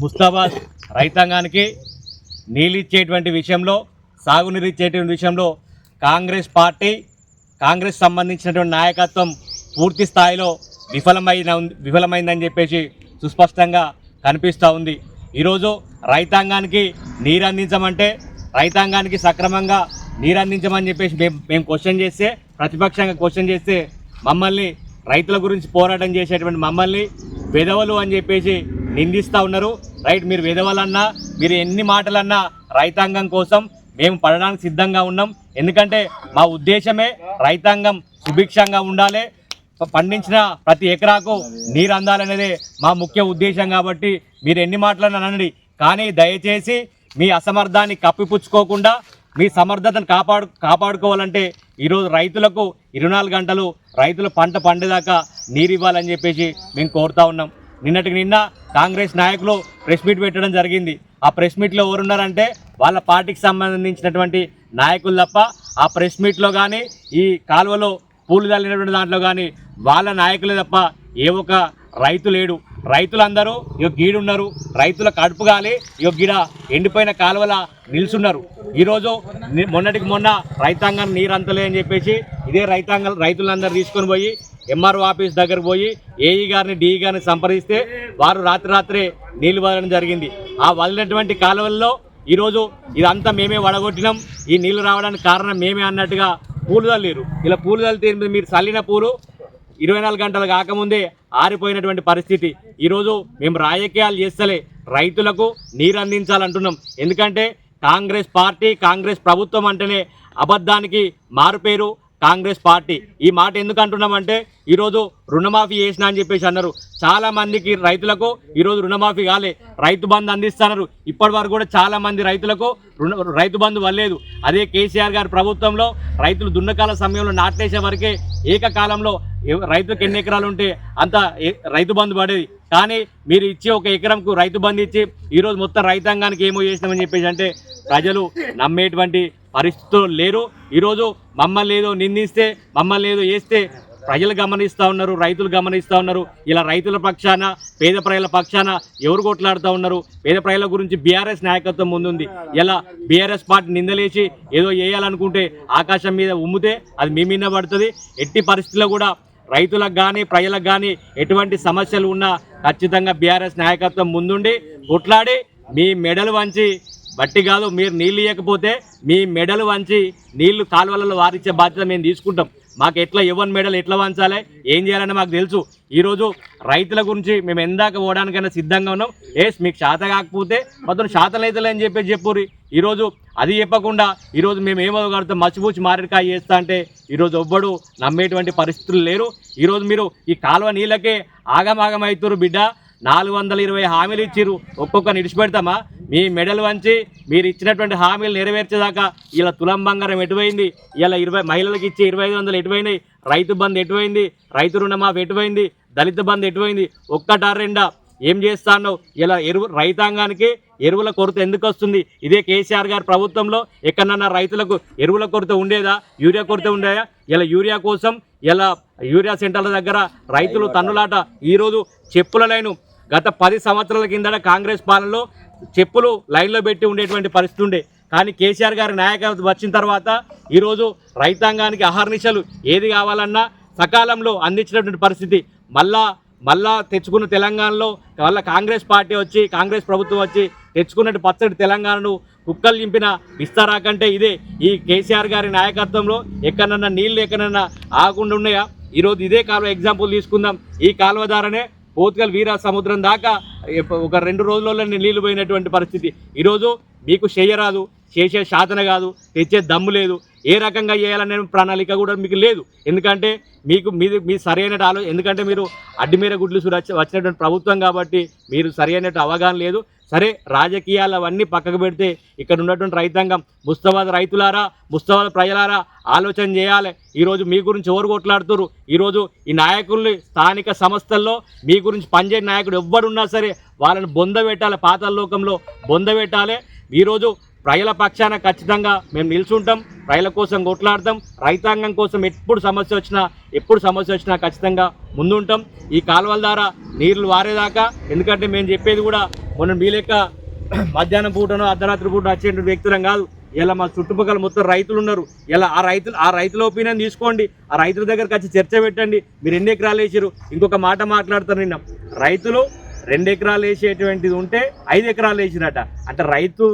ముస్తాబాద్ రైతాంగానికి నీళ్ళు ఇచ్చేటువంటి విషయంలో సాగునీరు ఇచ్చేటువంటి విషయంలో కాంగ్రెస్ పార్టీ కాంగ్రెస్ సంబంధించినటువంటి నాయకత్వం పూర్తి స్థాయిలో విఫలమైన విఫలమైందని చెప్పేసి సుస్పష్టంగా కనిపిస్తూ ఉంది. ఈరోజు రైతాంగానికి నీరు అందించమంటే రైతాంగానికి సక్రమంగా నీరు అందించమని చెప్పేసి మేము మేము క్వశ్చన్ చేస్తే ప్రతిపక్షంగా క్వశ్చన్ చేస్తే మమ్మల్ని రైతుల గురించి పోరాటం చేసేటువంటి మమ్మల్ని విధవలు అని చెప్పేసి నిందిస్తూ ఉన్నారు. రైట్ మీరు విధవలన్నా మీరు ఎన్ని మాటలన్నా రైతాంగం కోసం మేము పడడానికి సిద్ధంగా ఉన్నాం. ఎందుకంటే మా ఉద్దేశమే రైతాంగం సుభిక్షంగా ఉండాలి. పండించిన ప్రతి ఎకరాకు నీరు అందాలనేదే మా ముఖ్య ఉద్దేశం కాబట్టి మీరు ఎన్ని మాటలన్నా అనండి. కానీ దయచేసి మీ అసమర్థాన్ని కప్పిపుచ్చుకోకుండా మీ సమర్థతను కాపాడు కాపాడుకోవాలంటే ఈరోజు రైతులకు ఇరవై నాలుగు గంటలు రైతులు పంట పండేదాకా నీరు ఇవ్వాలని చెప్పేసి మేము కోరుతా ఉన్నాం. నిన్నటికి నిన్న కాంగ్రెస్ నాయకులు ప్రెస్ మీట్ పెట్టడం జరిగింది. ఆ ప్రెస్ మీట్లో ఎవరున్నారంటే వాళ్ళ పార్టీకి సంబంధించినటువంటి నాయకులు తప్ప ఆ ప్రెస్ మీట్లో కానీ ఈ కాలువలో పూలు చల్లినటువంటి దాంట్లో కానీ వాళ్ళ నాయకులే తప్ప ఏ ఒక్క రైతు లేడు. రైతులందరూ ఇక గీడున్నారు. రైతుల కడుపు గాలి ఇక గిడ ఎండిపోయిన కాలువల నిల్చున్నారు ఈరోజు మొన్నటికి మొన్న రైతాంగం నీరు అంతలే అని చెప్పేసి ఇదే రైతాంగం రైతులందరూ తీసుకొని పోయి ఎంఆర్ఓ ఆఫీస్ దగ్గరకు పోయి ఏఈ గారిని డిఈ గారిని సంప్రదిస్తే వారు రాత్రి రాత్రే నీళ్ళు వదలడం జరిగింది. ఆ వదిలినటువంటి కాలువల్లో ఈరోజు ఇదంతా మేమే వడగొట్టినాం. ఈ నీళ్ళు రావడానికి కారణం మేమే అన్నట్టుగా పూలు తల్లిరు ఇలా పూలు తల్లితే మీరు చల్లిన పూలు ఇరవై నాలుగు గంటలు కాకముందే ఆరిపోయినటువంటి పరిస్థితి. ఈరోజు మేము రాజకీయాలు చేస్తలే. రైతులకు నీరు అందించాలంటున్నాం. ఎందుకంటే కాంగ్రెస్ పార్టీ కాంగ్రెస్ ప్రభుత్వం అంటేనే అబద్ధానికి మారుపేరు కాంగ్రెస్ పార్టీ. ఈ మాట ఎందుకు అంటున్నామంటే ఈరోజు రుణమాఫీ చేసిన అని చెప్పేసి అన్నారు. చాలా మందికి రైతులకు ఈరోజు రుణమాఫీ కాలే. రైతు బంధు అందిస్తున్నారు. ఇప్పటి వరకు కూడా చాలా మంది రైతులకు రుణ రైతు బంధు వల్లేదు అదే కేసీఆర్ గారి ప్రభుత్వంలో రైతులు దున్నకాల సమయంలో నాటేసే వరకే ఏకకాలంలో రైతులకు ఎన్ని ఎకరాలు ఉంటే అంత రైతు బంధు పడేది. కానీ మీరు ఇచ్చే ఒక ఎకరంకు రైతు బంధు ఇచ్చి ఈరోజు మొత్తం రైతాంగానికి ఏమో చేసినామని చెప్పేసి అంటే ప్రజలు నమ్మేటువంటి పరిస్థితులు లేరు. ఈరోజు మమ్మల్ని ఏదో నిందిస్తే మమ్మల్ని ఏదో వేస్తే ప్రజలు గమనిస్తూ ఉన్నారు రైతులు గమనిస్తూ ఉన్నారు. ఇలా రైతుల పక్షాన పేద ప్రజల పక్షాన ఎవరు కొట్లాడుతూ ఉన్నారు? పేద ప్రజల గురించి బీఆర్ఎస్ నాయకత్వం ముందుంది. ఇలా బీఆర్ఎస్ పార్టీ నిందలేసి ఏదో వేయాలనుకుంటే ఆకాశం మీద ఉమ్మితే అది మీ మీద పడుతుంది. ఎట్టి పరిస్థితుల్లో కూడా రైతులకు కానీ ప్రజలకు కానీ ఎటువంటి సమస్యలు ఉన్నా ఖచ్చితంగా బీఆర్ఎస్ నాయకత్వం ముందుండి కొట్లాడి మీ మెడలు వంచి బట్టి కాదు మీరు నీళ్ళు ఇవ్వకపోతే మీ మెడలు వంచి నీళ్ళు కాలువలలో వారిచ్చే బాధ్యత మేము తీసుకుంటాం. మాకు ఎట్లా ఇవ్వని మెడలు ఎట్లా వంచాలి ఏం చేయాలని మాకు తెలుసు. ఈరోజు రైతుల గురించి మేము ఎందాక పోవడానికైనా సిద్ధంగా ఉన్నాం. ఏస్ మీకు శాత కాకపోతే మొత్తం శాతం అవుతలే అని చెప్పి చెప్పుర్రి. ఈరోజు అది చెప్పకుండా ఈరోజు మేము ఏమో కడతాం మచ్చిపూచి మారేడుకాయ చేస్తా అంటే ఈరోజు ఎవ్వడు నమ్మేటువంటి పరిస్థితులు లేరు. ఈరోజు మీరు ఈ కాలువ నీళ్ళకే ఆగమాగమవుతురు బిడ్డ. నాలుగు వందల ఇరవై హామీలు ఇచ్చిర్రు. ఒక్కొక్క నిడిచిపెడతామా మీ మెడల్ వంచి మీరు ఇచ్చినటువంటి హామీలు నెరవేర్చేదాకా ఇలా తులం బంగారం ఎటువైంది? ఇలా ఇరవై మహిళలకు ఇచ్చే ఇరవై ఐదు వందలు ఎటువైనాయి? రైతు బంధు ఎటువైంది? రైతు రుణమాఫీ ఎటువైంది? దళిత బంధు ఎటువైంది? ఒక్కటా రెండా? ఏం చేస్తానో ఇలా ఎరువు రైతాంగానికి ఎరువుల కొరత ఎందుకు వస్తుంది? ఇదే కేసీఆర్ గారి ప్రభుత్వంలో ఎక్కడన్నా రైతులకు ఎరువుల కొరత ఉండేదా? యూరియా కొరత ఉండేదా? ఇలా యూరియా కోసం ఇలా యూరియా సెంటర్ల దగ్గర రైతులు తన్నులాట. ఈరోజు చెప్పుల లైను గత పది సంవత్సరాల కిందట కాంగ్రెస్ పాలనలో చెప్పులు లైన్లో పెట్టి ఉండేటువంటి పరిస్థితి ఉండే. కానీ కేసీఆర్ గారి నాయకత్వం వచ్చిన తర్వాత ఈరోజు రైతాంగానికి అహర్నిశలు ఏది కావాలన్నా సకాలంలో అందించినటువంటి పరిస్థితి. మళ్ళా మళ్ళా తెచ్చుకున్న తెలంగాణలో మళ్ళీ కాంగ్రెస్ పార్టీ వచ్చి కాంగ్రెస్ ప్రభుత్వం వచ్చి తెచ్చుకున్నట్టు పచ్చడి తెలంగాణను కుక్కలు నింపిన ఇస్తారా కంటే ఇదే ఈ కేసీఆర్ గారి నాయకత్వంలో ఎక్కడన్నా నీళ్ళు ఎక్కడన్నా ఆగకుండా ఉన్నాయా ఈరోజు ఇదే కాలువ ఎగ్జాంపుల్ తీసుకుందాం. ఈ కాలువ ద్వారానే పోతుగల్ వీర సముద్రం దాకా ఒక రెండు రోజులలో నీళ్ళు పోయినటువంటి పరిస్థితి. ఈరోజు మీకు చేయరాదు. చేసే శాతన కాదు తెచ్చే దమ్ము లేదు. ఏ రకంగా చేయాలనే ప్రణాళిక కూడా మీకు లేదు. ఎందుకంటే మీకు మీది మీ సరైన ఆలో ఎందుకంటే మీరు అడ్డిమీర గుడ్లు వచ్చినటువంటి ప్రభుత్వం కాబట్టి మీరు సరైన అవగాహన లేదు. సరే రాజకీయాలు అవన్నీ పక్కకు పెడితే ఇక్కడ ఉన్నటువంటి రైతాంగం ముస్తాబాద్ రైతులారా ముస్తాబాద్ ప్రజలారా ఆలోచన చేయాలి. ఈరోజు మీ గురించి ఎవరు కొట్లాడుతున్నారు ఈరోజు ఈ నాయకుల్ని స్థానిక సంస్థల్లో మీ గురించి పనిచేయ నాయకుడు ఎవ్వడున్నా సరే వాళ్ళని బొంద పెట్టాలి పాతాళ లోకంలో బొంద పెట్టాలి. ఈరోజు ప్రజల పక్షాన ఖచ్చితంగా మేము నిల్చుంటాం ప్రజల కోసం కొట్లాడతాం రైతాంగం కోసం ఎప్పుడు సమస్య వచ్చినా ఎప్పుడు సమస్య వచ్చినా ఖచ్చితంగా ముందుంటాం. ఈ కాలువల ద్వారా నీళ్ళు వారేదాకా ఎందుకంటే మేము చెప్పేది కూడా మొన్న మీ లెక్క మధ్యాహ్నం పూటనో అర్ధరాత్రి పూట వచ్చేటువంటి వ్యక్తులం కాదు. ఇలా మా చుట్టుపక్కల మొత్తం రైతులు ఉన్నారు. ఇలా ఆ రైతులు ఆ రైతుల ఒపీనియన్ తీసుకోండి. ఆ రైతుల దగ్గరకు వచ్చి చర్చ పెట్టండి. మీరు ఎన్ని ఎకరాలు వేసారు ఇంకొక మాట మాట్లాడతారు నిన్న. రైతులు రెండు ఎకరాలు వేసేటువంటిది ఉంటే ఐదు ఎకరాలు వేసిరట. అంటే రైతు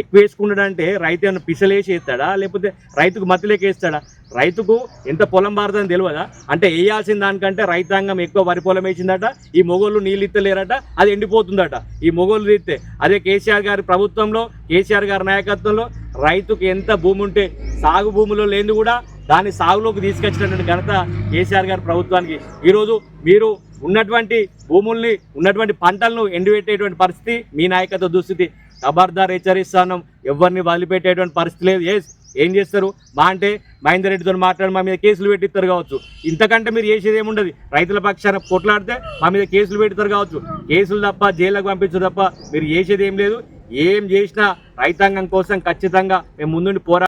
ఎక్కువ వేసుకున్నాడంటే రైతు ఏమైనా పిసలేసి వేస్తాడా? లేకపోతే రైతుకు మత్తులేకి వేస్తాడా? రైతుకు ఎంత పొలం బారుతుందని తెలియదా? అంటే వేయాల్సిన దానికంటే రైతాంగం ఎక్కువ వరి పొలం వేసిందట ఈ మొగోళ్ళు నీళ్ళు ఇత్తలేరట అది ఎండిపోతుందట. ఈ మొగోళ్ళు తీస్తే అదే కేసీఆర్ గారి ప్రభుత్వంలో కేసీఆర్ గారి నాయకత్వంలో రైతుకు ఎంత భూమి ఉంటే సాగు భూమిలో లేని కూడా దాన్ని సాగులోకి తీసుకొచ్చినటువంటి ఘనత కేసీఆర్ గారి ప్రభుత్వానికి. ఈరోజు మీరు ఉన్నటువంటి భూముల్ని ఉన్నటువంటి పంటలను ఎండిపెట్టేటువంటి పరిస్థితి మీ నాయకత్వ దుస్థితి. ఖబర్దార్ హెచ్చరిస్తాను. ఎవరిని వదిలిపెట్టేటువంటి పరిస్థితి లేదు. ఏ ఏం చేస్తారు? మా అంటే మహేందర్ రెడ్డితో మాట్లాడి మా మీద కేసులు పెట్టిస్తారు కావచ్చు. ఇంతకంటే మీరు చేసేది ఏముండదు. రైతుల పక్షాన కొట్లాడితే మా మీద కేసులు పెడతారు కావచ్చు. కేసులు తప్ప జైళ్ళకు పంపించరు తప్ప మీరు చేసేది ఏం లేదు. ఏం చేసినా రైతాంగం కోసం ఖచ్చితంగా మేము ముందుండి పోరా